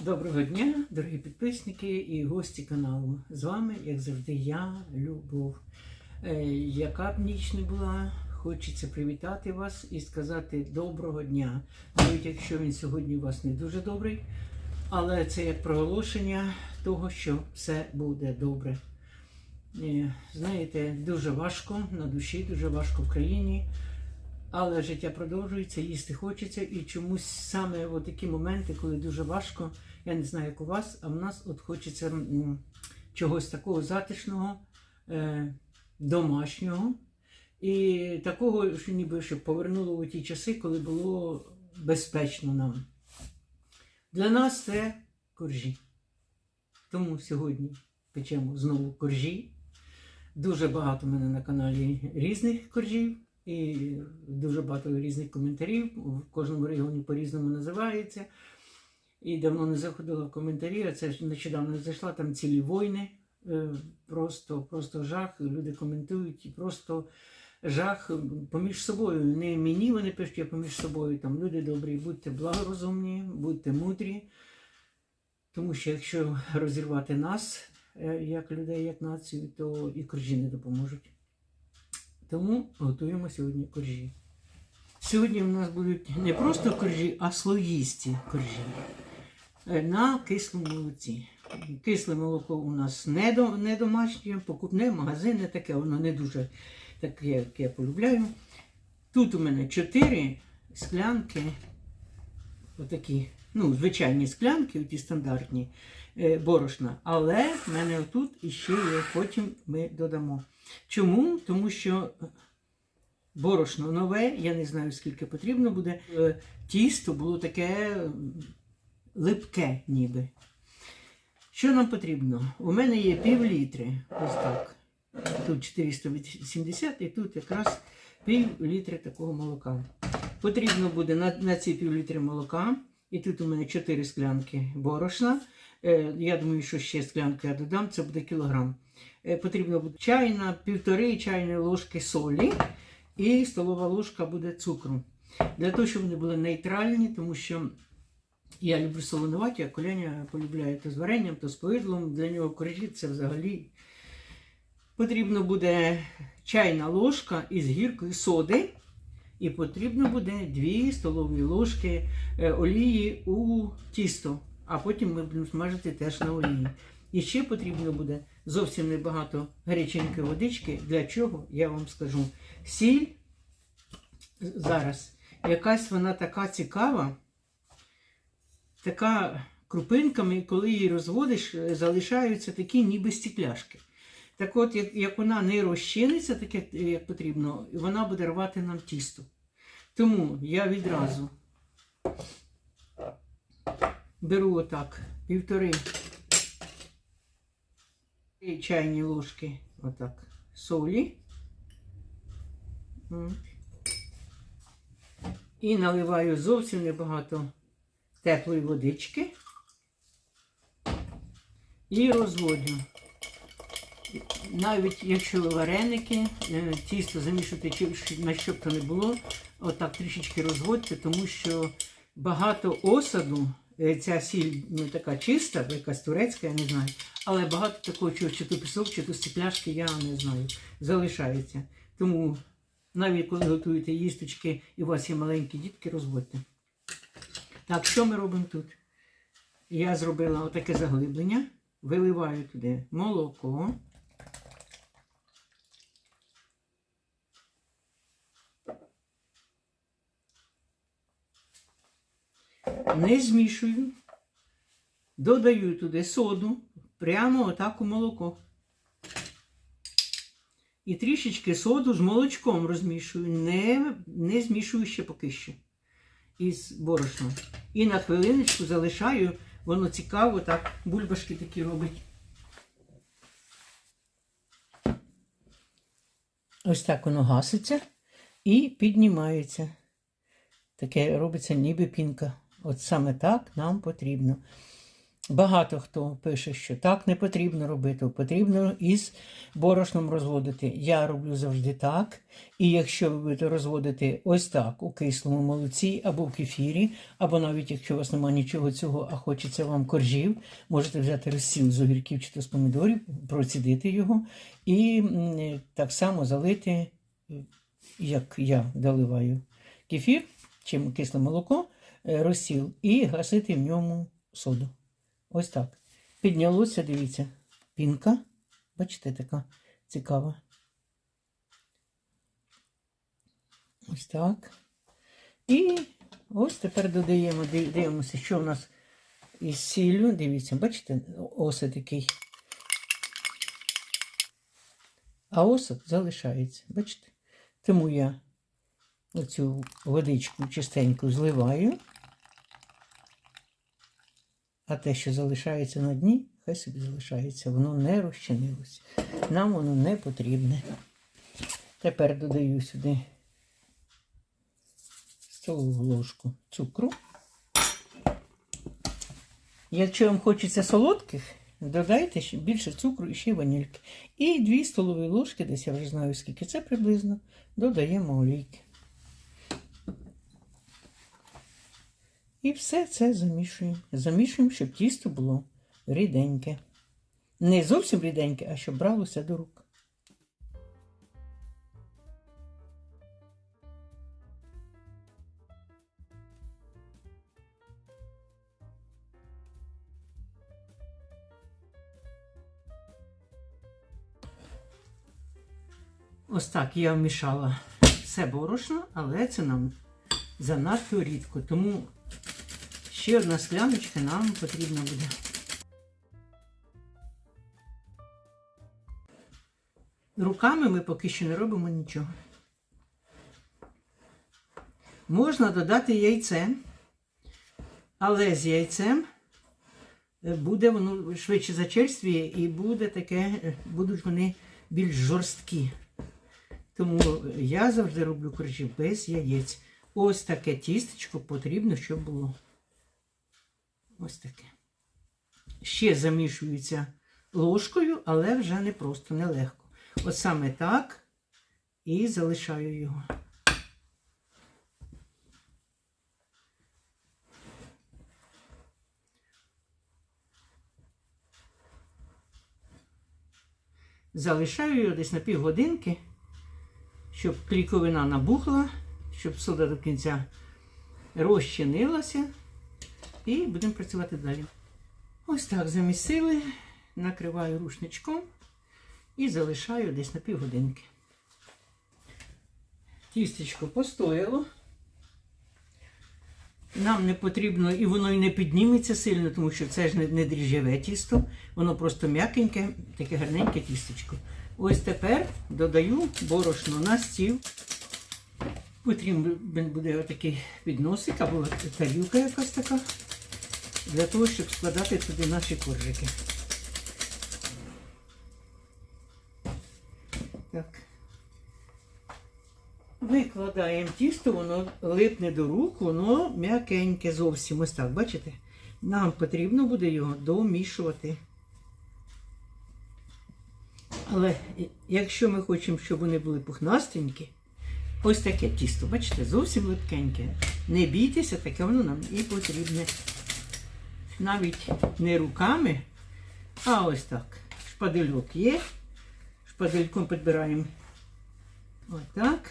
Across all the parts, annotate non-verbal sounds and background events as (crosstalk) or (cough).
Доброго дня, дорогі підписники і гості каналу. З вами, як завжди, я, Любов. Е, яка б ніч не була, хочеться привітати вас і сказати доброго дня. Навіть якщо він сьогодні у вас не дуже добрий, але це як проголошення того, що все буде добре. Е, знаєте, дуже важко на душі, дуже важко в країні. Але життя продовжується, їсти хочеться, і чомусь саме в такі моменти, коли дуже важко, я не знаю, як у вас, а в нас от хочеться чогось такого затишного, е, домашнього. І такого, що ніби щоб повернуло у ті часи, коли було безпечно нам. Для нас це коржі. Тому сьогодні печемо знову коржі. Дуже багато в мене на каналі різних коржів і дуже багато різних коментарів. В кожному регіоні по-різному називається. І давно не заходила в коментарі, а це ж нещодавно зайшла там цілі війни. Е, Просто, просто жах. Люди коментують і просто жах поміж собою. Не мені вони пишуть, а поміж собою. Там люди добрі, будьте благорозумні, будьте мудрі. Тому що якщо розірвати нас, е, як людей, як націю, то і коржі не допоможуть. Тому готуємо сьогодні коржі. Сьогодні в нас будуть не просто коржі, а слоїсті коржі Е, на кислому молоці. Кисле молоко у нас не домашнє, покупне, магазинне, таке, воно не дуже таке, як я полюбляю. Тут у мене 4 склянки, отакі, ну, звичайні склянки, оті стандартні е, борошна. Але в мене отут іще є, потім ми додамо. Чому? Тому що борошно нове, я не знаю, скільки потрібно буде. Е, Тісто було таке липке ніби. Що нам потрібно? У мене є пів літри. Ось так. Тут 480 і тут якраз пів літри такого молока. Потрібно буде на, на ці пів літри молока. І тут у мене 4 склянки борошна. Е, я думаю, що ще склянки я додам, це буде кілограм. Е, потрібно буде чайна, півтори чайної ложки солі і столова ложка буде цукру. Для того, щоб вони були нейтральні, тому що я люблю солонуваті, а коляня полюбляє то з варенням, то з повидлом. Для нього коржі це взагалі потрібно буде чайна ложка із гіркою соди. І потрібно буде 2 столові ложки е, олії у тісто, а потім ми будемо смажити теж на олії. І ще потрібно буде зовсім небагато гаряченької водички. Для чого? Я вам скажу. Сіль зараз якась вона така цікава, така крупинками, коли її розводиш, е, залишаються такі ніби стекляшки. Так от, як, як вона не розчиниться, так як, як потрібно, вона буде рвати нам тісто. Тому я відразу беру отак півтори чайні ложки отак, солі. І наливаю зовсім небагато теплої водички і розводжу. Навіть якщо вареники, е, тісто замішувати чи на що б то не було, отак трішечки розводьте, тому що багато осаду, е, ця сіль ну, така чиста, якась турецька, я не знаю, але багато такого, чи то пісок, чи то стекляшки, я не знаю, залишається. Тому навіть коли готуєте їсточки і у вас є маленькі дітки, розводьте. Так, що ми робимо тут? Я зробила отаке заглиблення, виливаю туди молоко. Не змішую, додаю туди соду, прямо отак у молоко. І трішечки соду з молочком розмішую, не, не змішую ще поки що із борошном. І на хвилиночку залишаю, воно цікаво, так, бульбашки такі робить. Ось так воно гаситься і піднімається. Таке робиться ніби пінка. От саме так нам потрібно. Багато хто пише, що так не потрібно робити, потрібно із борошном розводити. Я роблю завжди так. І якщо ви будете розводити ось так у кислому молоці або в кефірі, або навіть якщо у вас немає нічого цього, а хочеться вам коржів, можете взяти розсіл з огірків чи то з помідорів, процідити його і так само залити, як я доливаю кефір чи кисле молоко, е, розсіл, і гасити в ньому соду. Ось так. Піднялося, дивіться, пінка. Бачите, така цікава. Ось так. І ось тепер додаємо, дивимося, що в нас із сіллю. Дивіться, бачите, осад такий. А осад залишається. Бачите? Тому я оцю водичку чистеньку зливаю. А те, що залишається на дні, хай собі залишається. Воно не розчинилось. Нам воно не потрібне. Тепер додаю сюди столову ложку цукру. Якщо вам хочеться солодких, додайте ще більше цукру і ще ванільки. І 2 столові ложки, десь я вже знаю, скільки це приблизно, додаємо олійки. І все це замішуємо. Замішуємо, щоб тісто було ріденьке. Не зовсім ріденьке, а щоб бралося до рук. Ось так я вмішала все борошно, але це нам занадто рідко. Тому ще одна скляночка нам потрібна буде. Руками ми поки що не робимо нічого. Можна додати яйце, але з яйцем е, буде воно швидше зачерствіє і буде таке, е, будуть вони більш жорсткі. Тому я завжди роблю коржі без яєць. Ось таке тістечко потрібно, щоб було. Ось таке. Ще замішується ложкою, але вже не просто, нелегко. От саме так і залишаю його. Залишаю його десь на півгодинки, щоб кліковина набухла, щоб сода до кінця розчинилася. І будемо працювати далі. Ось так замісили, накриваю рушничком і залишаю десь на півгодинки. Тістечко постояло. Нам не потрібно, і воно і не підніметься сильно, тому що це ж не, не дріжджеве тісто, воно просто м'якеньке, таке гарненьке тістечко. Ось тепер додаю борошно на стіл. Потрібен буде отакий підносик або тарілка якась така, для того, щоб складати туди наші коржики. Так. Викладаємо тісто, воно липне до рук, воно м'якеньке зовсім. Ось так, бачите? Нам потрібно буде його домішувати. Але якщо ми хочемо, щоб вони були пухнастенькі, ось таке тісто, бачите, зовсім липкеньке. Не бійтеся, таке воно нам і потрібне. Навіть не руками, а ось так. Шпадельок є. Шпадельком підбираємо отак.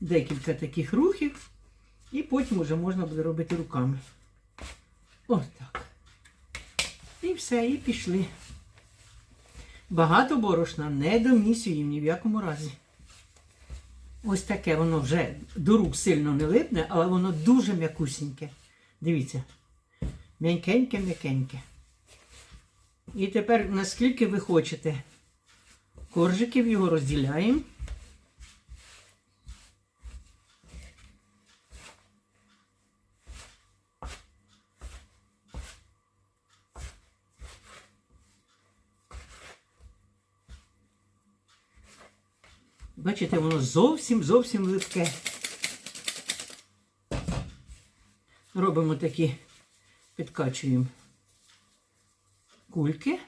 Декілька таких рухів. І потім вже можна буде робити руками. Ось так. І все, і пішли. Багато борошна не домісюємо ні в якому разі. Ось таке воно вже до рук сильно не липне, але воно дуже м'якусіньке. Дивіться. М'якеньке-м'якеньке. І тепер, наскільки ви хочете коржиків, його розділяємо. Бачите, воно зовсім зовсім липке. Робимо такі підкачуємо кульки.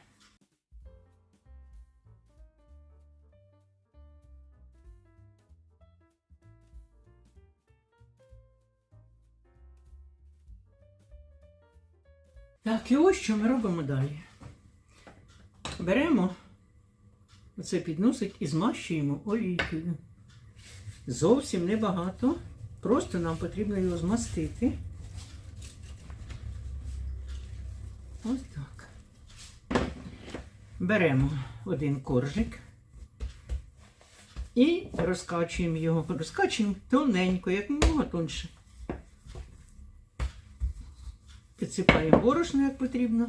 Так, і ось що ми робимо далі. Беремо оцей підносик і змащуємо олійкою. Зовсім небагато. Просто нам потрібно його змастити. Ось так. Беремо один коржик і розкачуємо його. Розкачуємо тоненько, як можна тоньше. Підсипаємо борошно, як потрібно.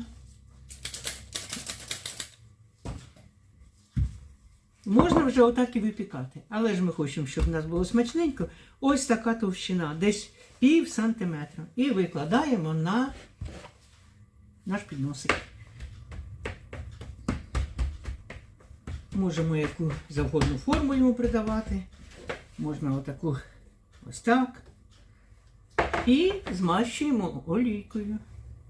Можна вже отак і випікати, але ж ми хочемо, щоб у нас було смачненько. Ось така товщина, десь пів сантиметра. І викладаємо на наш підносик. Можемо яку завгодну форму йому придавати. Можна отаку ось так. І змащуємо олійкою.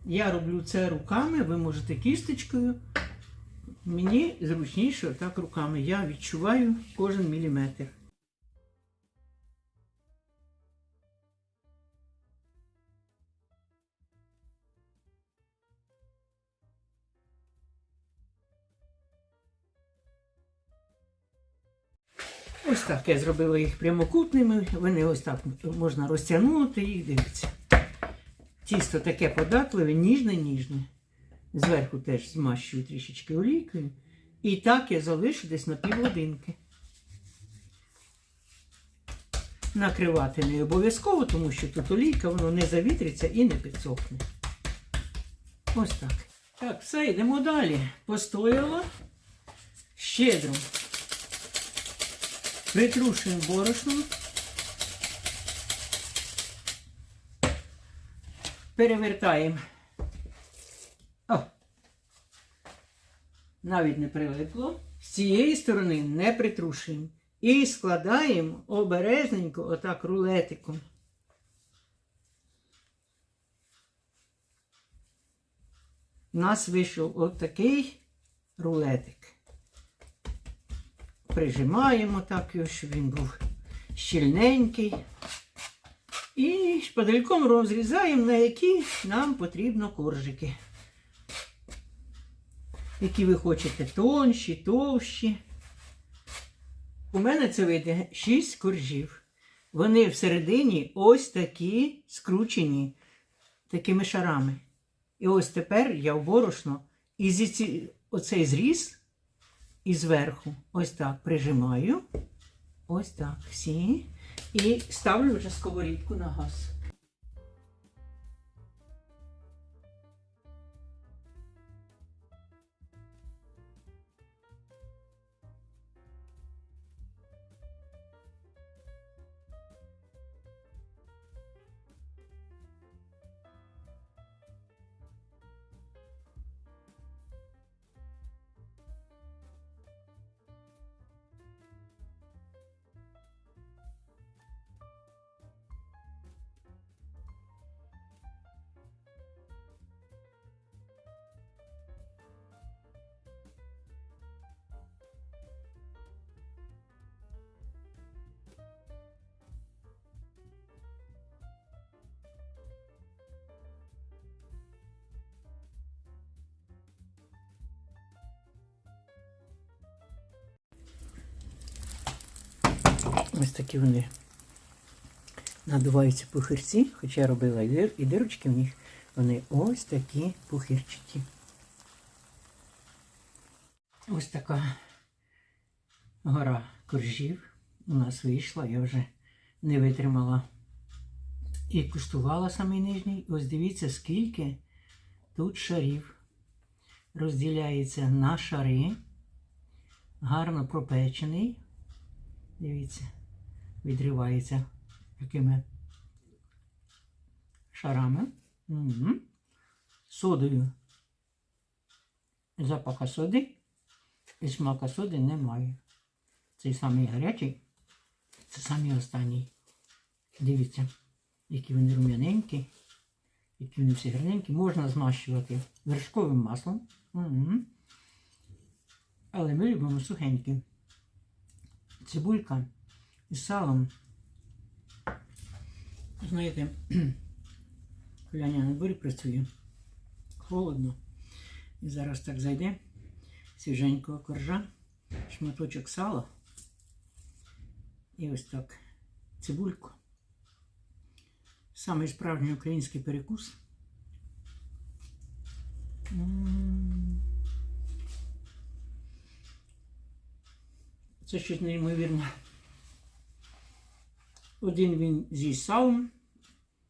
Я роблю це руками, ви можете кісточкою. Мені зручніше так руками. Я відчуваю кожен міліметр. Ось так я зробила їх прямокутними. Вони ось так можна розтягнути їх, дивіться. Тісто таке податливе, ніжне-ніжне. Зверху теж змащую трішечки олійкою. І так я залишу десь на півгодинки. Накривати не обов'язково, тому що тут олійка, воно не завітриться і не підсохне. Ось так. Так, все, йдемо далі. Постояло. Щедро. Притрушуємо борошном. Перевертаємо. О! Навіть не прилипло. З цієї сторони не притрушуємо. І складаємо обережненько, отак рулетиком. У нас вийшов отакий рулетик. Прижимаємо так щоб він був щільненький. І шпадельком розрізаємо, на які нам потрібно коржики. Які ви хочете тонші, товщі. У мене це вийде 6 коржів. Вони всередині ось такі скручені такими шарами. І ось тепер я в борошно і зі ці, оцей зріз і зверху ось так прижимаю. Ось так всі. І ставлю вже сковорідку на газ. Ось такі вони надуваються пухирці, хоча я робила і дир- і дирочки в них, вони ось такі пухирчаті. Ось така гора коржів у нас вийшла, я вже не витримала і куштувала самий нижній. Ось дивіться, скільки тут шарів розділяється на шари, гарно пропечений. Дивіться, відривається такими шарами. Угу. Содою. Запаха соди і смака соди немає. Цей самий гарячий, це самий останній. Дивіться, які вони рум'яненькі. які вони всі гарненькі, можна змащувати вершковим маслом. Угу. Але ми любимо сухенькі. Цибулька із салом. Знаєте, (clears throat) коли я на дворі працює, холодно. І зараз так зайде свіженького коржа, шматочок сала. І ось так цибульку. Самий справжній український перекус. Це щось неймовірне. Один він зі салом,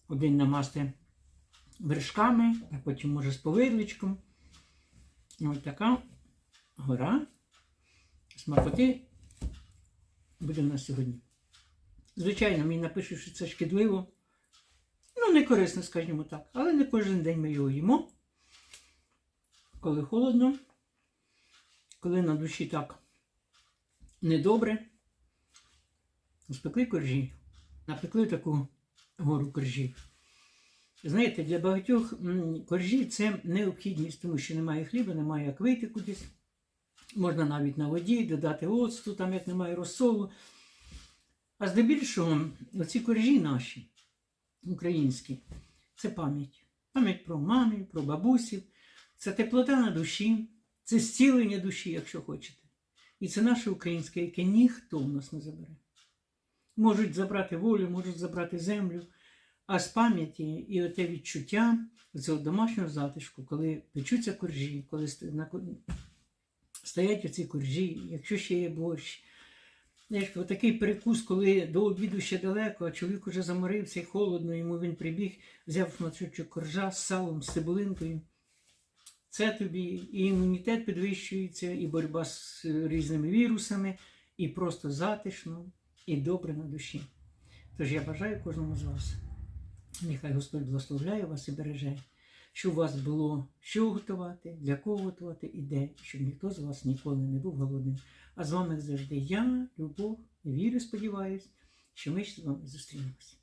один намасти вершками, а потім може з повидличком. Ось така гора смакоти буде в нас сьогодні. Звичайно, мені напишуть, що це шкідливо. Ну, не корисно, скажімо так. Але не кожен день ми його їмо. Коли холодно, коли на душі так недобре. Спекли коржі. Напекли таку гору коржів. Знаєте, для багатьох коржі це необхідність, тому що немає хліба, немає як вийти кудись. Можна навіть на воді додати оцту, там як немає розсолу. А здебільшого, оці коржі наші, українські, це пам'ять. Пам'ять про мамі, про бабусів. Це теплота на душі, це зцілення душі, якщо хочете. І це наше українське, яке ніхто в нас не забере. Можуть забрати волю, можуть забрати землю. А з пам'яті і оте відчуття цього домашнього затишку, коли печуться коржі, коли стоять оці коржі, якщо ще є борщ. Знаєш, отакий перекус, коли до обіду ще далеко, а чоловік уже заморився і холодно, йому він прибіг, взяв шматочок коржа з салом, з цибулинкою. Це тобі і імунітет підвищується, і боротьба з різними вірусами, і просто затишно, і добре на душі. Тож я бажаю кожному з вас. Нехай Господь благословляє вас і береже, щоб у вас було що готувати, для кого готувати і де, щоб ніхто з вас ніколи не був голодним. А з вами завжди я, Любов, вірю, сподіваюсь, що ми з вами зустрінемося.